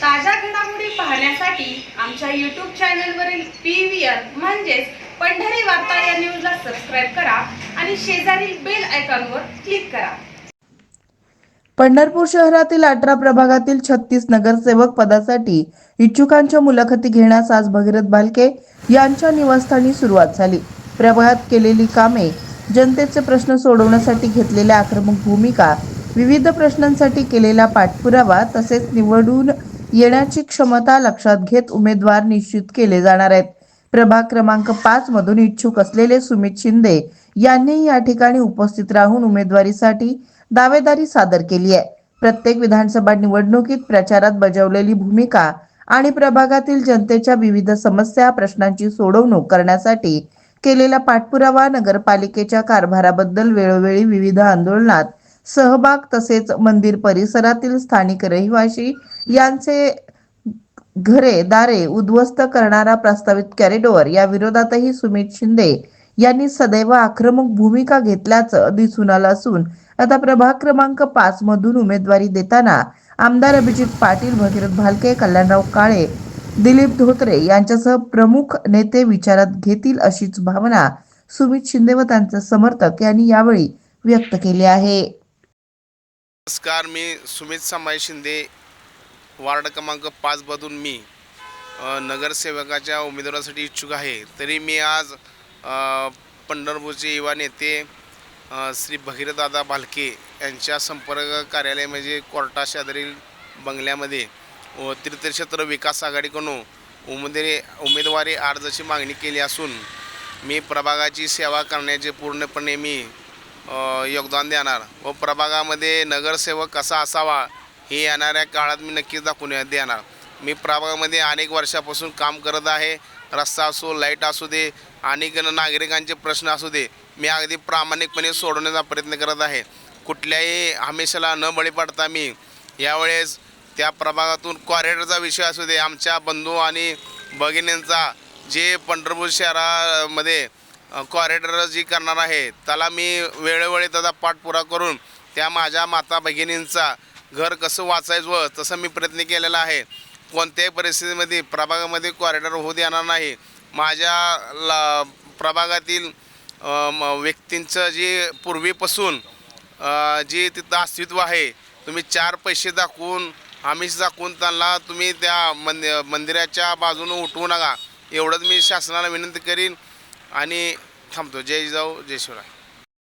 ताज्या घडामोडी पाहण्यासाठी आमच्या यूट्यूब चॅनलवरील पी व्ही आर म्हणजेच पंढरी वार्ता या न्यूजला सबस्क्राईब करा आणि शेजारील बेल आयकॉनवर क्लिक करा. पंढरपूर शहरातील अठरा प्रभागातील छत्तीस नगरसेवक पदासाठी इच्छुकांच्या मुलाखती घेण्यास आज भगीरथ भालके यांच्या निवासस्थानी सुरुवात झाली. प्रभागात केलेली कामे जनतेचे प्रश्न सोडवण्यासाठी घेतलेल्या आक्रमक भूमिका विविध प्रश्नांसाठी केलेला पाठपुरावा तसेच निवडून येण्याची क्षमता लक्षात घेत उमेदवार निश्चित केले जाणार आहेत. प्रभाग क्रमांक पाच मधून इच्छुक असलेले सुमित शिंदे यांनी या ठिकाणी उपस्थित राहून उमेदवारीसाठी दावेदारी सादर केली आहे. प्रत्येक विधानसभा निवडणुकीत प्रचारात बजावलेली भूमिका आणि प्रभागातील जनतेच्या विविध समस्या प्रश्नांची सोडवणूक करण्यासाठी केलेला पाठपुरावा नगरपालिकेच्या कारभाराबद्दल वेळोवेळी विविध आंदोलनात सहभाग तसेच मंदिर परिसरातील स्थानिक रहिवाशी यांचे घरे दारे उद्ध्वस्त करणारा प्रस्तावित कॉरिडॉर या विरोधातही सुमित शिंदे यांनी सदैव आक्रमक भूमिका घेतल्याचं दिसून आलं असून आता प्रभाग क्रमांक पाच मधून उमेदवारी देताना आमदार अभिजित पाटील भगीरथ भालके कल्याणराव काळे दिलीप धोत्रे यांच्यासह प्रमुख नेते विचारात घेतील अशीच भावना सुमित शिंदे व त्यांचे समर्थक यांनी यावेळी व्यक्त केली आहे. नमस्कार मी सुमित समाई शिंदे वार्ड क्रमांक पाचमधून मी नगरसेवकाच्या उमेदवारासाठी इच्छुक आहे. तरी मी आज पंढरपूरचे युवा नेते श्री भगीरथदादा भालके यांच्या संपर्क कार्यालय म्हणजे कोर्टा शेजारील बंगल्यामध्ये व तीर्थक्षेत्र विकास आघाडीकडून उमेदवारी उमेदवारी अर्जाची मागणी केली असून मी प्रभागाची सेवा करण्याचे पूर्णपणे मी योगदान देणार. व प्रभागामध्ये नगरसेवक कसा असावा हे येणाऱ्या काळात मी नक्कीच दाखवून देणार. मी प्रभागामध्ये अनेक वर्षापासून काम करत आहे. रस्ता असो लाइट असू दे अनेक नागरिकांचे प्रश्न असू दे मी अगदी प्रामाणिकपणे सोडवण्याचा प्रयत्न करत आहे. कुठल्याही हमेशाला न बळी पडता मी यावेळेस त्या प्रभागातून कॉरिडॉरचा विषय असू दे आमच्या बंधू आणि भगिनींचा जे पंढरपूर शहरामध्ये कॉरिडॉर जी करणार आहे त्याला मी वेळोवेळी त्याचा पाठपुरा करून त्या माझ्या माता भगिनींचा घर कसं वाचायचं व तसं मी प्रयत्न केलेला आहे. कोणत्याही परिस्थितीमध्ये प्रभागामध्ये कॉरिडॉर होऊ देणार नाही. माझ्या ला प्रभागातील व्यक्तींचं जे पूर्वीपासून जी जे तिथं अस्तित्व आहे तुम्ही चार पैसे दाखवून आमिष दाखवून त्यांना तुम्ही त्या मंदि मंदिराच्या बाजूने उठवू नका. एवढंच मी शासनाला विनंती करीन. आणि थांबतो. जय जाऊ जय शिवराय.